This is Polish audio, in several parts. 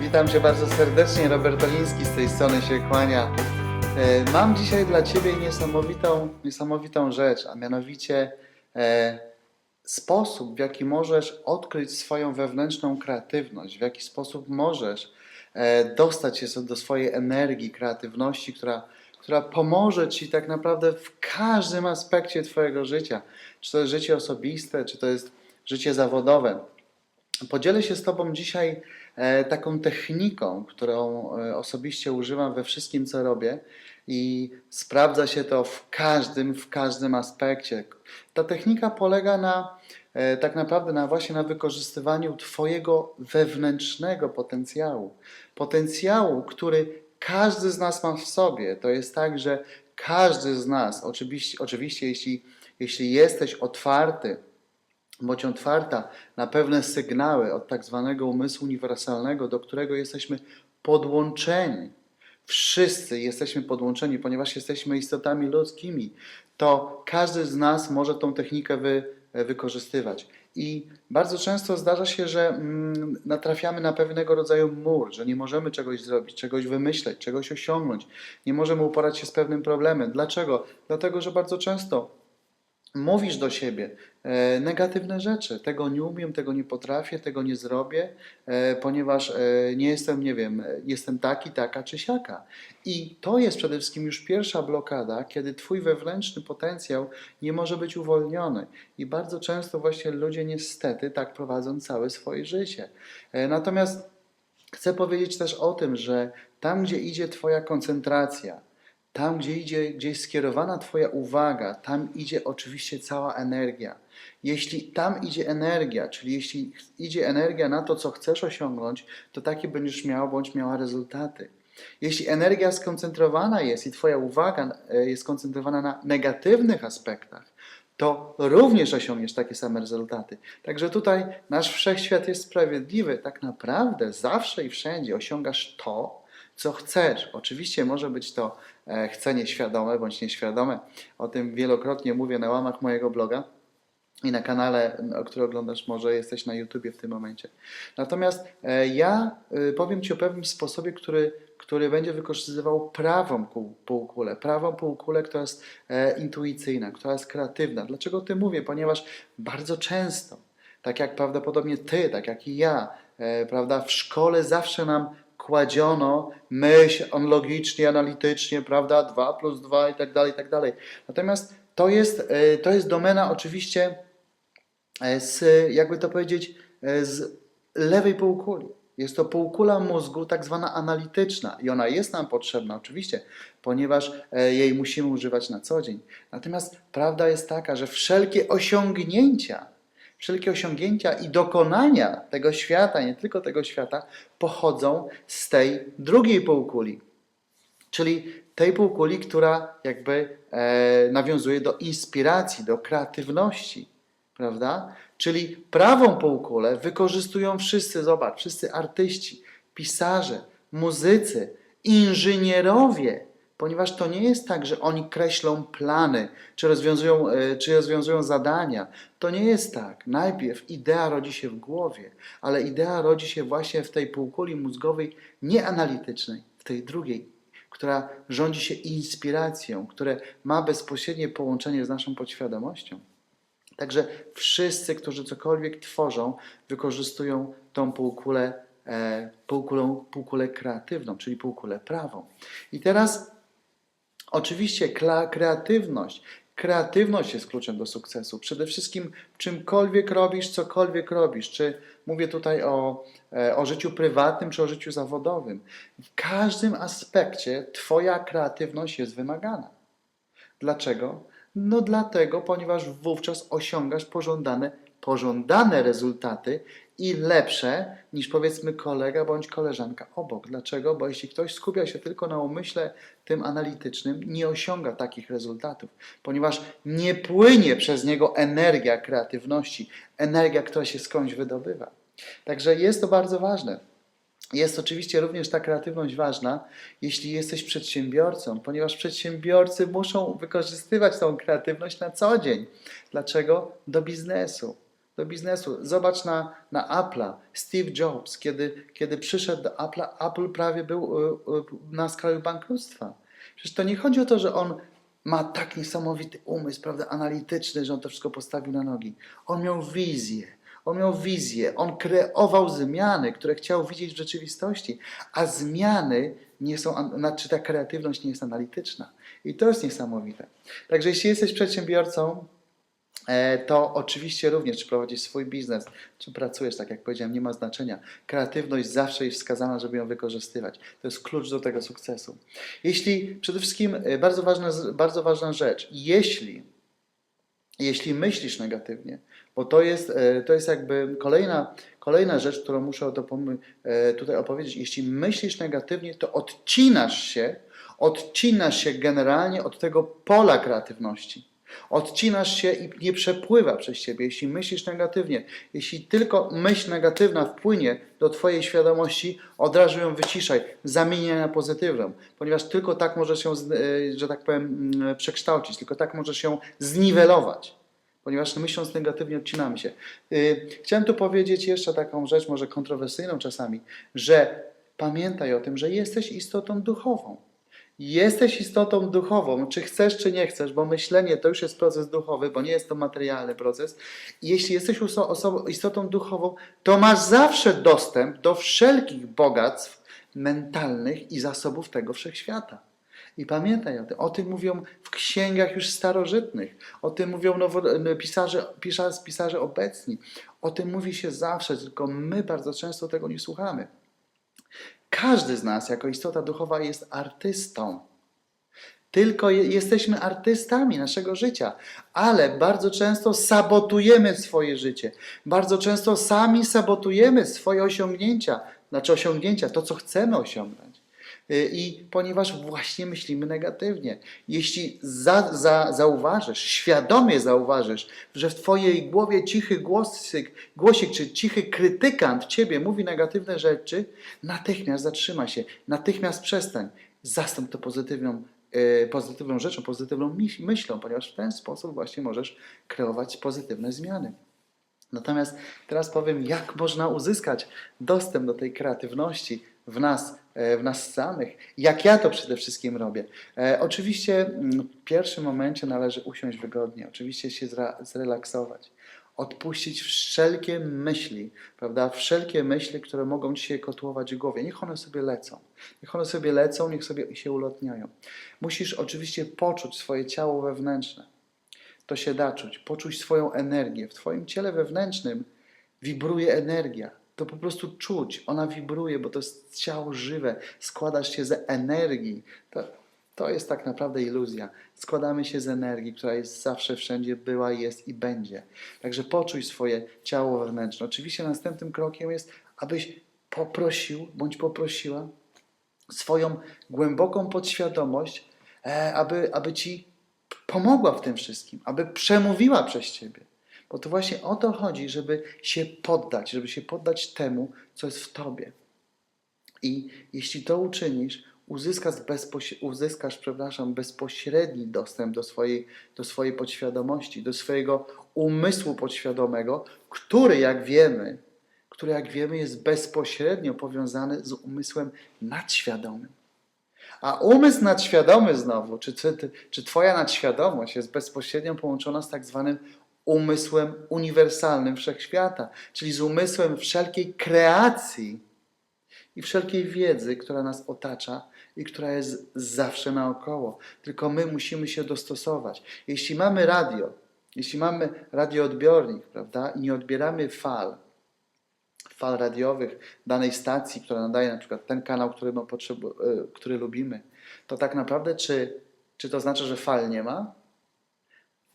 Witam Cię bardzo serdecznie, Robert Oliński z tej strony się kłania. E, Mam dzisiaj dla Ciebie niesamowitą, niesamowitą rzecz, a mianowicie e, sposób, w jaki możesz odkryć swoją wewnętrzną kreatywność, w jaki sposób możesz e, dostać się do swojej energii, kreatywności, która, która pomoże Ci tak naprawdę w każdym aspekcie Twojego życia. Czy to jest życie osobiste, czy to jest życie zawodowe. Podzielę się z Tobą dzisiaj e, taką techniką, którą e, osobiście używam we wszystkim, co robię i sprawdza się to w każdym, w każdym aspekcie. Ta technika polega na e, tak naprawdę na właśnie na wykorzystywaniu Twojego wewnętrznego potencjału. Potencjału, który każdy z nas ma w sobie. To jest tak, że każdy z nas, oczywiście, oczywiście jeśli, jeśli jesteś otwarty, bądź otwarta na pewne sygnały od tak zwanego umysłu uniwersalnego, do którego jesteśmy podłączeni. Wszyscy jesteśmy podłączeni, ponieważ jesteśmy istotami ludzkimi, to każdy z nas może tą technikę wy, wykorzystywać. I bardzo często zdarza się, że mm, natrafiamy na pewnego rodzaju mur, że nie możemy czegoś zrobić, czegoś wymyśleć, czegoś osiągnąć, nie możemy uporać się z pewnym problemem. Dlaczego? Dlatego, że bardzo często mówisz do siebie e, negatywne rzeczy. Tego nie umiem, tego nie potrafię, tego nie zrobię, e, ponieważ e, nie jestem, nie wiem, jestem taki, taka czy siaka. I to jest przede wszystkim już pierwsza blokada, kiedy twój wewnętrzny potencjał nie może być uwolniony. I bardzo często właśnie ludzie niestety tak prowadzą całe swoje życie. Natomiast chcę powiedzieć też o tym, że tam, gdzie idzie twoja koncentracja, tam, gdzie, idzie, gdzie jest skierowana Twoja uwaga, tam idzie oczywiście cała energia. Jeśli tam idzie energia, czyli jeśli idzie energia na to, co chcesz osiągnąć, to takie będziesz miał bądź miała rezultaty. Jeśli energia skoncentrowana jest i Twoja uwaga e, jest skoncentrowana na negatywnych aspektach, to również osiągniesz takie same rezultaty. Także tutaj nasz wszechświat jest sprawiedliwy. Tak naprawdę zawsze i wszędzie osiągasz to, co chcesz. Oczywiście może być to e, chcenie świadome bądź nieświadome. O tym wielokrotnie mówię na łamach mojego bloga i na kanale, który oglądasz, może jesteś na YouTubie w tym momencie. Natomiast e, ja e, powiem Ci o pewnym sposobie, który, który będzie wykorzystywał prawą pół- półkulę. Prawą półkulę, która jest intuicyjna, która jest kreatywna. Dlaczego o tym mówię? Ponieważ bardzo często, tak jak prawdopodobnie Ty, tak jak i ja, prawda, w szkole zawsze nam kładziono myśl on logicznie, analitycznie, prawda, 2 plus 2 i tak dalej, i tak dalej. Natomiast to jest, e, to jest domena oczywiście e, z, jakby to powiedzieć, e, z lewej półkuli. Jest to półkula mózgu, tak zwana analityczna, i ona jest nam potrzebna, oczywiście, ponieważ jej musimy używać na co dzień. Natomiast prawda jest taka, że wszelkie osiągnięcia, wszelkie osiągnięcia i dokonania tego świata, nie tylko tego świata, pochodzą z tej drugiej półkuli czyli tej półkuli, która jakby e, nawiązuje do inspiracji, do kreatywności, prawda? Czyli prawą półkulę wykorzystują wszyscy, zobacz, wszyscy artyści, pisarze, muzycy, inżynierowie, ponieważ to nie jest tak, że oni kreślą plany, czy rozwiązują, e, czy rozwiązują zadania. To nie jest tak. Najpierw idea rodzi się w głowie, ale idea rodzi się właśnie w tej półkuli mózgowej nieanalitycznej, w tej drugiej, która rządzi się inspiracją, które ma bezpośrednie połączenie z naszą podświadomością. Także wszyscy, którzy cokolwiek tworzą, wykorzystują tą półkulę, e, półkulą, półkulę kreatywną, czyli półkulę prawą. I teraz oczywiście kreatywność. Kreatywność jest kluczem do sukcesu. Przede wszystkim czymkolwiek robisz, cokolwiek robisz. Czy mówię tutaj o, e, o życiu prywatnym, czy o życiu zawodowym. W każdym aspekcie Twoja kreatywność jest wymagana. Dlaczego? No dlatego, ponieważ wówczas osiągasz pożądane, pożądane rezultaty i lepsze niż powiedzmy kolega bądź koleżanka obok. Dlaczego? Bo jeśli ktoś skupia się tylko na umyśle tym analitycznym, nie osiąga takich rezultatów, ponieważ nie płynie przez niego energia kreatywności, energia, która się skądś wydobywa. Także jest to bardzo ważne. Jest oczywiście również ta kreatywność ważna, jeśli jesteś przedsiębiorcą, ponieważ przedsiębiorcy muszą wykorzystywać tą kreatywność na co dzień. Dlaczego? Do biznesu. Do biznesu. Zobacz na, na Apple'a. Steve Jobs, kiedy, kiedy przyszedł do Apple'a, Apple prawie był y, y, na skraju bankructwa. Przecież to nie chodzi o to, że on ma tak niesamowity umysł, prawda, analityczny, że on to wszystko postawił na nogi. On miał wizję. On miał wizję, on kreował zmiany, które chciał widzieć w rzeczywistości, a zmiany nie są, znaczy ta kreatywność nie jest analityczna. I to jest niesamowite. Także jeśli jesteś przedsiębiorcą, e, to oczywiście również, czy prowadzisz swój biznes, czy pracujesz, tak jak powiedziałem, nie ma znaczenia. Kreatywność zawsze jest wskazana, żeby ją wykorzystywać. To jest klucz do tego sukcesu. Jeśli, przede wszystkim, e, bardzo ważna, bardzo ważna rzecz, jeśli jeśli myślisz negatywnie, bo to jest, e, to jest jakby kolejna, kolejna rzecz, którą muszę e, tutaj opowiedzieć. Jeśli myślisz negatywnie, to odcinasz się, odcinasz się generalnie od tego pola kreatywności. Odcinasz się i nie przepływa przez ciebie. Jeśli myślisz negatywnie, jeśli tylko myśl negatywna wpłynie do Twojej świadomości, od razu ją wyciszaj, zamień ją na pozytywną, ponieważ tylko tak możesz ją, e, że tak powiem, mm, przekształcić, tylko tak możesz ją zniwelować. Ponieważ myśląc negatywnie odcinamy się. Yy, Chciałem tu powiedzieć jeszcze taką rzecz, może kontrowersyjną czasami, że pamiętaj o tym, że jesteś istotą duchową. Jesteś istotą duchową, czy chcesz, czy nie chcesz, bo myślenie to już jest proces duchowy, bo nie jest to materialny proces. Jeśli jesteś oso- osobą, istotą duchową, to masz zawsze dostęp do wszelkich bogactw mentalnych i zasobów tego wszechświata. I pamiętaj o tym. O tym mówią w księgach już starożytnych. O tym mówią nowo, pisarze, pisarze, pisarze obecni. O tym mówi się zawsze, tylko my bardzo często tego nie słuchamy. Każdy z nas, jako istota duchowa, jest artystą. Tylko je, jesteśmy artystami naszego życia, ale bardzo często sabotujemy swoje życie. Bardzo często sami sabotujemy swoje osiągnięcia, znaczy osiągnięcia, to co chcemy osiągnąć. Y, I ponieważ właśnie myślimy negatywnie, jeśli za, za, zauważysz, świadomie zauważysz, że w Twojej głowie cichy głosik, głosik czy cichy krytykant Ciebie mówi negatywne rzeczy, natychmiast zatrzyma się, natychmiast przestań. Zastąp to pozytywną, y, pozytywną rzeczą, pozytywną myśl- myślą, ponieważ w ten sposób właśnie możesz kreować pozytywne zmiany. Natomiast teraz powiem, jak można uzyskać dostęp do tej kreatywności w nas, w nas samych. Jak ja to przede wszystkim robię. E, oczywiście mm, w pierwszym momencie należy usiąść wygodnie, oczywiście się zrelaksować, odpuścić wszelkie myśli, prawda? Wszelkie myśli, które mogą ci się kotłować w głowie. Niech one sobie lecą. Niech one sobie lecą, niech sobie się ulotniają. Musisz oczywiście poczuć swoje ciało wewnętrzne to się da czuć. Poczuć swoją energię. W Twoim ciele wewnętrznym wibruje energia. To po prostu czuć. Ona wibruje, bo to jest ciało żywe. Składasz się z energii. To, to jest tak naprawdę iluzja. Składamy się z energii, która jest zawsze, wszędzie była, jest i będzie. Także poczuj swoje ciało wewnętrzne. Oczywiście następnym krokiem jest, abyś poprosił bądź poprosiła swoją głęboką podświadomość, e, aby, aby ci pomogła w tym wszystkim, aby przemówiła przez ciebie. Bo to właśnie o to chodzi, żeby się poddać, żeby się poddać temu, co jest w tobie. I jeśli to uczynisz, uzyskasz, bezpoś- uzyskasz przepraszam, bezpośredni dostęp do swojej, do swojej podświadomości, do swojego umysłu podświadomego, który, jak wiemy, który, jak wiemy, jest bezpośrednio powiązany z umysłem nadświadomym. A umysł nadświadomy znowu, czy, czy, czy Twoja nadświadomość jest bezpośrednio połączona z tak zwanym umysłem uniwersalnym wszechświata, czyli z umysłem wszelkiej kreacji i wszelkiej wiedzy, która nas otacza i która jest zawsze naokoło. Tylko my musimy się dostosować. Jeśli mamy radio, jeśli mamy radioodbiornik, prawda, i nie odbieramy fal, fal radiowych danej stacji, która nadaje na przykład ten kanał, który, potrzebu- y, który lubimy, to tak naprawdę czy, czy to znaczy, że fal nie ma?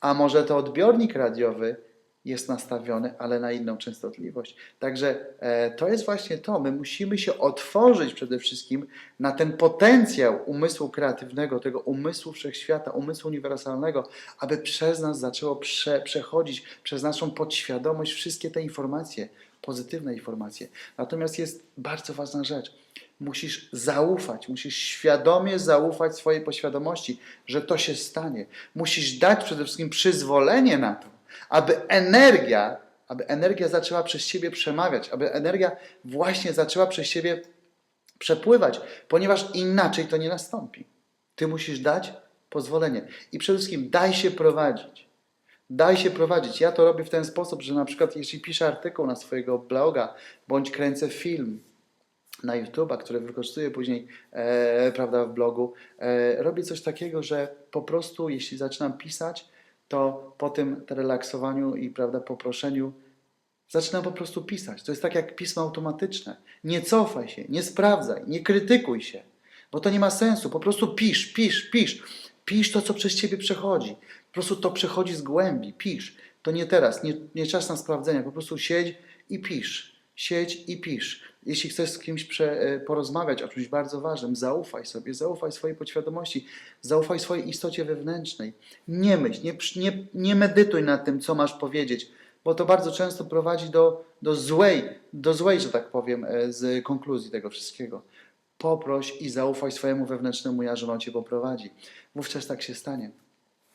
A może to odbiornik radiowy jest nastawiony, ale na inną częstotliwość. Także e, to jest właśnie to. My musimy się otworzyć przede wszystkim na ten potencjał umysłu kreatywnego, tego umysłu wszechświata, umysłu uniwersalnego, aby przez nas zaczęło prze, przechodzić, przez naszą podświadomość wszystkie te informacje, pozytywne informacje. Natomiast jest bardzo ważna rzecz. Musisz zaufać, musisz świadomie zaufać swojej poświadomości, że to się stanie. Musisz dać przede wszystkim przyzwolenie na to, aby energia aby energia zaczęła przez Ciebie przemawiać, aby energia właśnie zaczęła przez Ciebie przepływać, ponieważ inaczej to nie nastąpi. Ty musisz dać pozwolenie i przede wszystkim daj się prowadzić. Daj się prowadzić. Ja to robię w ten sposób, że na przykład jeśli piszę artykuł na swojego bloga, bądź kręcę film na YouTube'a, który wykorzystuję później e, prawda, w blogu, e, robię coś takiego, że po prostu jeśli zaczynam pisać, to po tym relaksowaniu i prawda, poproszeniu zaczynam po prostu pisać. To jest tak jak pismo automatyczne. Nie cofaj się, nie sprawdzaj, nie krytykuj się, bo to nie ma sensu. Po prostu pisz, pisz, pisz. Pisz to, co przez ciebie przechodzi. Po prostu to przechodzi z głębi. Pisz. To nie teraz, nie, nie czas na sprawdzenia. Po prostu siedź i pisz. Siedź i pisz. Jeśli chcesz z kimś e, porozmawiać o czymś bardzo ważnym, zaufaj sobie, zaufaj swojej podświadomości, zaufaj swojej istocie wewnętrznej. Nie myśl, nie, nie, nie medytuj nad tym, co masz powiedzieć, bo to bardzo często prowadzi do, do złej, do złej, że tak powiem, e, z konkluzji tego wszystkiego. Poproś i zaufaj swojemu wewnętrznemu ja, że on cię poprowadzi. Wówczas tak się stanie.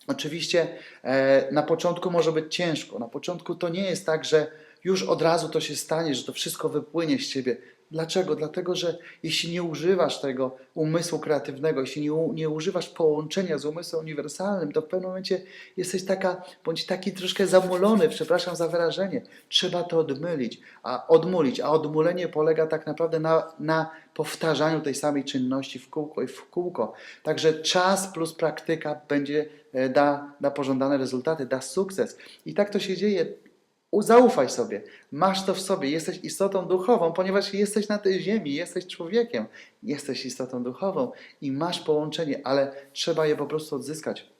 Oczywiście e, na początku może być ciężko. Na początku to nie jest tak, że już od razu to się stanie, że to wszystko wypłynie z ciebie. Dlaczego? Dlatego, że jeśli nie używasz tego umysłu kreatywnego, jeśli nie, nie używasz połączenia z umysłem uniwersalnym, to w pewnym momencie jesteś taka, bądź taki troszkę zamulony, przepraszam za wyrażenie. Trzeba to odmylić, a odmulić, a odmulenie polega tak naprawdę na, na powtarzaniu tej samej czynności w kółko i w kółko. Także czas plus praktyka będzie, e, da, da pożądane rezultaty, da sukces. I tak to się dzieje Zaufaj sobie, masz to w sobie, jesteś istotą duchową, ponieważ jesteś na tej ziemi, jesteś człowiekiem, jesteś istotą duchową i masz połączenie, ale trzeba je po prostu odzyskać.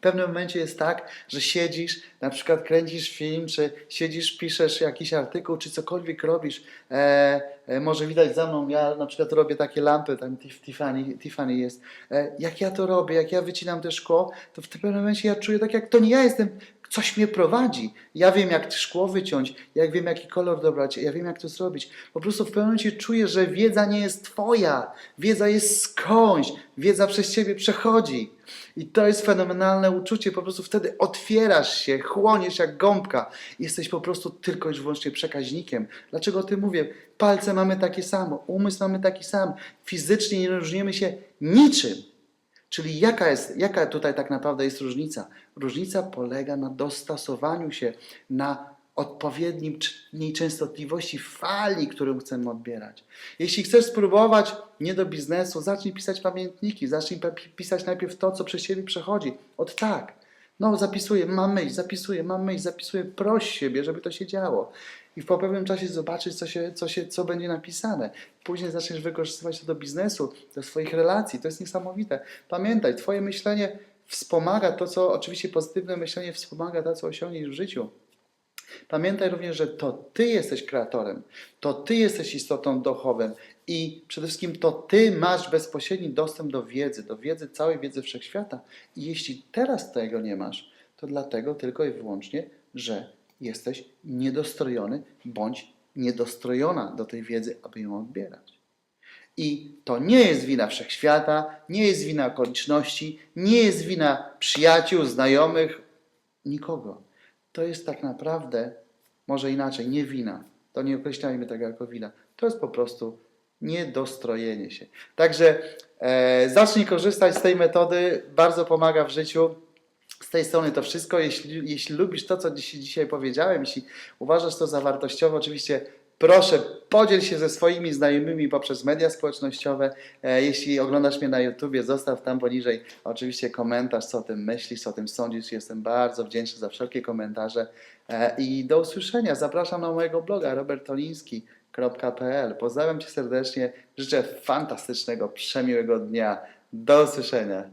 W pewnym momencie jest tak, że siedzisz, na przykład kręcisz film, czy siedzisz, piszesz jakiś artykuł, czy cokolwiek robisz. E, e, może widać za mną, ja na przykład robię takie lampy, tam Tif- Tiffany, Tiffany jest. E, jak ja to robię, jak ja wycinam te szkło, to w pewnym momencie ja czuję tak, jak to nie ja jestem, coś mnie prowadzi. Ja wiem, jak szkło wyciąć, jak wiem, jaki kolor dobrać, ja wiem, jak to zrobić. Po prostu w pewnym momencie czuję, że wiedza nie jest twoja, wiedza jest skądś, wiedza przez ciebie przechodzi. I to jest fenomenalne uczucie, po prostu wtedy otwierasz się, chłoniesz jak gąbka. Jesteś po prostu tylko i wyłącznie przekaźnikiem. Dlaczego o tym mówię? Palce mamy takie samo, umysł mamy taki sam. Fizycznie nie różnimy się niczym. Czyli jaka, jest, jaka tutaj tak naprawdę jest różnica? Różnica polega na dostosowaniu się na odpowiednim częstotliwości fali, którą chcemy odbierać. Jeśli chcesz spróbować nie do biznesu, zacznij pisać pamiętniki, zacznij pisać najpierw to, co przez siebie przechodzi. Od tak. No, zapisuję, mam myśl, zapisuję, mam myśl, zapisuję, proś siebie, żeby to się działo. I po pewnym czasie zobaczysz, co, się, co, się, co będzie napisane. Później zaczniesz wykorzystywać to do biznesu, do swoich relacji. To jest niesamowite. Pamiętaj, Twoje myślenie wspomaga to, co oczywiście pozytywne myślenie wspomaga to, co osiągniesz w życiu. Pamiętaj również, że to Ty jesteś kreatorem, to Ty jesteś istotą duchową i przede wszystkim to Ty masz bezpośredni dostęp do wiedzy, do wiedzy, całej wiedzy wszechświata. I jeśli teraz tego nie masz, to dlatego tylko i wyłącznie, że jesteś niedostrojony bądź niedostrojona do tej wiedzy, aby ją odbierać. I to nie jest wina wszechświata, nie jest wina okoliczności, nie jest wina przyjaciół, znajomych, nikogo. To jest tak naprawdę, może inaczej, nie wina. To nie określajmy tego jako wina. To jest po prostu niedostrojenie się. Także e, zacznij korzystać z tej metody, bardzo pomaga w życiu. Z tej strony to wszystko. Jeśli, jeśli lubisz to, co dzisiaj powiedziałem, jeśli uważasz to za wartościowe, oczywiście proszę podziel się ze swoimi znajomymi poprzez media społecznościowe. E, jeśli oglądasz mnie na YouTubie, zostaw tam poniżej oczywiście komentarz, co o tym myślisz, co o tym sądzisz. Jestem bardzo wdzięczny za wszelkie komentarze. E, I do usłyszenia. Zapraszam na mojego bloga robertoliński.pl. Pozdrawiam Cię serdecznie. Życzę fantastycznego, przemiłego dnia. Do usłyszenia.